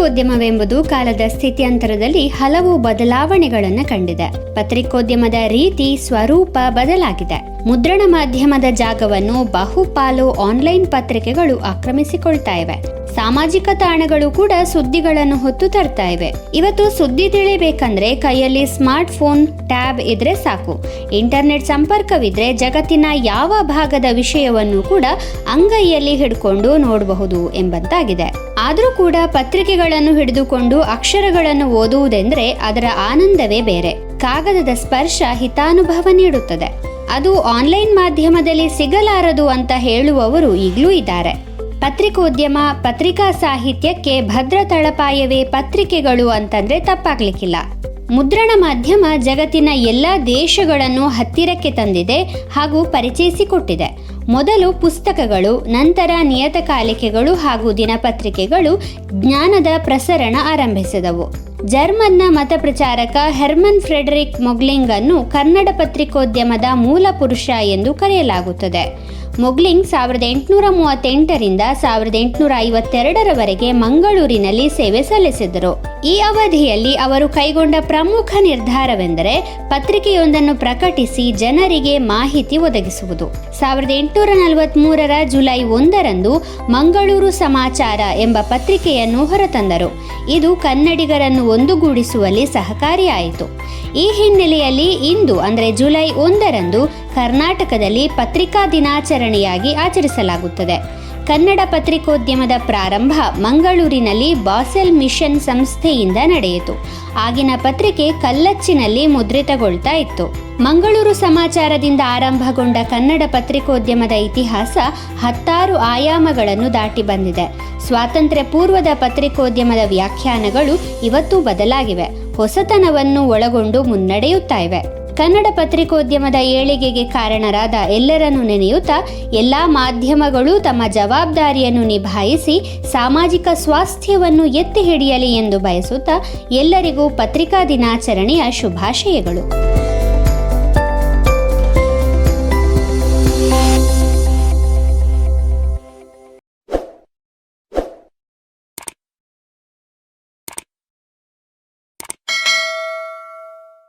ಪತ್ರಿಕೋದ್ಯಮವೆಂಬುದು ಕಾಲದ ಸ್ಥಿತ್ಯಂತರದಲ್ಲಿ ಹಲವು ಬದಲಾವಣೆಗಳನ್ನು ಕಂಡಿದೆ. ಪತ್ರಿಕೋದ್ಯಮದ ರೀತಿ ಸ್ವರೂಪ ಬದಲಾಗಿದೆ. ಮುದ್ರಣ ಮಾಧ್ಯಮದ ಜಾಗವನ್ನು ಬಹುಪಾಲು ಆನ್ಲೈನ್ ಪತ್ರಿಕೆಗಳು ಆಕ್ರಮಿಸಿಕೊಳ್ತಾ ಇವೆ. ಸಾಮಾಜಿಕ ತಾಣಗಳು ಕೂಡ ಸುದ್ದಿಗಳನ್ನು ಹೊತ್ತು ತರ್ತಾ ಇವೆ. ಇವತ್ತು ಸುದ್ದಿ ತಿಳಿಬೇಕಂದ್ರೆ ಕೈಯಲ್ಲಿ ಸ್ಮಾರ್ಟ್ ಫೋನ್ ಟ್ಯಾಬ್ ಇದ್ರೆ ಸಾಕು. ಇಂಟರ್ನೆಟ್ ಸಂಪರ್ಕವಿದ್ರೆ ಜಗತ್ತಿನ ಯಾವ ಭಾಗದ ವಿಷಯವನ್ನು ಕೂಡ ಅಂಗೈಯಲ್ಲಿ ಹಿಡ್ಕೊಂಡು ನೋಡಬಹುದು ಎಂಬಂತಾಗಿದೆ. ಆದರೂ ಕೂಡ ಪತ್ರಿಕೆಗಳನ್ನು ಹಿಡಿದುಕೊಂಡು ಅಕ್ಷರಗಳನ್ನು ಓದುವುದೆಂದ್ರೆ ಅದರ ಆನಂದವೇ ಬೇರೆ. ಕಾಗದದ ಸ್ಪರ್ಶ ಹಿತಾನುಭವ ನೀಡುತ್ತದೆ. ಅದು ಆನ್ಲೈನ್ ಮಾಧ್ಯಮದಲ್ಲಿ ಸಿಗಲಾರದು ಅಂತ ಹೇಳುವವರು ಈಗಲೂ ಇದ್ದಾರೆ. ಪತ್ರಿಕೋದ್ಯಮ, ಪತ್ರಿಕಾ ಸಾಹಿತ್ಯಕ್ಕೆ ಭದ್ರ ತಳಪಾಯವೇ ಪತ್ರಿಕೆಗಳು ಅಂತಂದ್ರೆ ತಪ್ಪಾಗ್ಲಿಕ್ಕಿಲ್ಲ. ಮುದ್ರಣ ಮಾಧ್ಯಮ ಜಗತ್ತಿನ ಎಲ್ಲ ದೇಶಗಳನ್ನು ಹತ್ತಿರಕ್ಕೆ ತಂದಿದೆ ಹಾಗೂ ಪರಿಚಯಿಸಿಕೊಟ್ಟಿದೆ. ಮೊದಲು ಪುಸ್ತಕಗಳು, ನಂತರ ನಿಯತಕಾಲಿಕೆಗಳು ಹಾಗೂ ದಿನಪತ್ರಿಕೆಗಳು ಜ್ಞಾನದ ಪ್ರಸರಣ ಆರಂಭಿಸಿದವು. ಜರ್ಮನ್ನ ಮತ ಪ್ರಚಾರಕ ಹೆರ್ಮನ್ ಫ್ರೆಡರಿಕ್ ಮೊಗ್ಲಿಂಗ್ ಅನ್ನು ಕನ್ನಡ ಪತ್ರಿಕೋದ್ಯಮದ ಮೂಲ ಪುರುಷ ಎಂದು ಕರೆಯಲಾಗುತ್ತದೆ. ಮೊಗ್ಲಿಂಗ್ ಸಾವಿರದ ಎಂಟುನೂರ ಮೂವತ್ತೆಂಟರಿಂದ ಸಾವಿರದ ಎಂಟುನೂರ ಐವತ್ತೆರಡರವರೆಗೆ ಮಂಗಳೂರಿನಲ್ಲಿ ಸೇವೆ ಸಲ್ಲಿಸಿದರು. ಈ ಅವಧಿಯಲ್ಲಿ ಅವರು ಕೈಗೊಂಡ ಪ್ರಮುಖ ನಿರ್ಧಾರವೆಂದರೆ ಪತ್ರಿಕೆಯೊಂದನ್ನು ಪ್ರಕಟಿಸಿ ಜನರಿಗೆ ಮಾಹಿತಿ ಒದಗಿಸುವುದು. ಸಾವಿರದ ಎಂಟುನೂರ ನಲವತ್ಮೂರರ ಜುಲೈ ಒಂದರಂದು ಮಂಗಳೂರು ಸಮಾಚಾರ ಎಂಬ ಪತ್ರಿಕೆಯನ್ನು ಹೊರತಂದರು. ಇದು ಕನ್ನಡಿಗರನ್ನು ಒಂದುಗೂಡಿಸುವಲ್ಲಿ ಸಹಕಾರಿಯಾಯಿತು. ಈ ಹಿನ್ನೆಲೆಯಲ್ಲಿ ಇಂದು ಅಂದರೆ ಜುಲೈ ಒಂದರಂದು ಕರ್ನಾಟಕದಲ್ಲಿ ಪತ್ರಿಕಾ ದಿನಾಚರಣೆಯಾಗಿ ಆಚರಿಸಲಾಗುತ್ತದೆ. ಕನ್ನಡ ಪತ್ರಿಕೋದ್ಯಮದ ಪ್ರಾರಂಭ ಮಂಗಳೂರಿನಲ್ಲಿ ಬಾಸೆಲ್ ಮಿಷನ್ ಸಂಸ್ಥೆಯಿಂದ ನಡೆಯಿತು. ಆಗಿನ ಪತ್ರಿಕೆ ಕಲ್ಲಚ್ಚಿನಲ್ಲಿ ಮುದ್ರಿತಗೊಳ್ತಾ ಇತ್ತು. ಮಂಗಳೂರು ಸಮಾಚಾರದಿಂದ ಆರಂಭಗೊಂಡ ಕನ್ನಡ ಪತ್ರಿಕೋದ್ಯಮದ ಇತಿಹಾಸ ಹತ್ತಾರು ಆಯಾಮಗಳನ್ನು ದಾಟಿ ಬಂದಿದೆ. ಸ್ವಾತಂತ್ರ್ಯ ಪೂರ್ವದ ಪತ್ರಿಕೋದ್ಯಮದ ವ್ಯಾಖ್ಯಾನಗಳು ಇವತ್ತು ಬದಲಾಗಿವೆ. ಹೊಸತನವನ್ನು ಒಳಗೊಂಡು ಮುನ್ನಡೆಯುತ್ತಾ ಇವೆ. ಕನ್ನಡ ಪತ್ರಿಕೋದ್ಯಮದ ಏಳಿಗೆಗೆ ಕಾರಣರಾದ ಎಲ್ಲರನ್ನು ನೆನೆಯುತ್ತಾ ಎಲ್ಲ ಮಾಧ್ಯಮಗಳು ತಮ್ಮ ಜವಾಬ್ದಾರಿಯನ್ನು ನಿಭಾಯಿಸಿ ಸಾಮಾಜಿಕ ಸ್ವಾಸ್ಥ್ಯವನ್ನು ಎತ್ತಿ ಹಿಡಿಯಲಿ ಎಂದು ಬಯಸುತ್ತಾ ಎಲ್ಲರಿಗೂ ಪತ್ರಿಕಾ ದಿನಾಚರಣೆಯ ಶುಭಾಶಯಗಳು.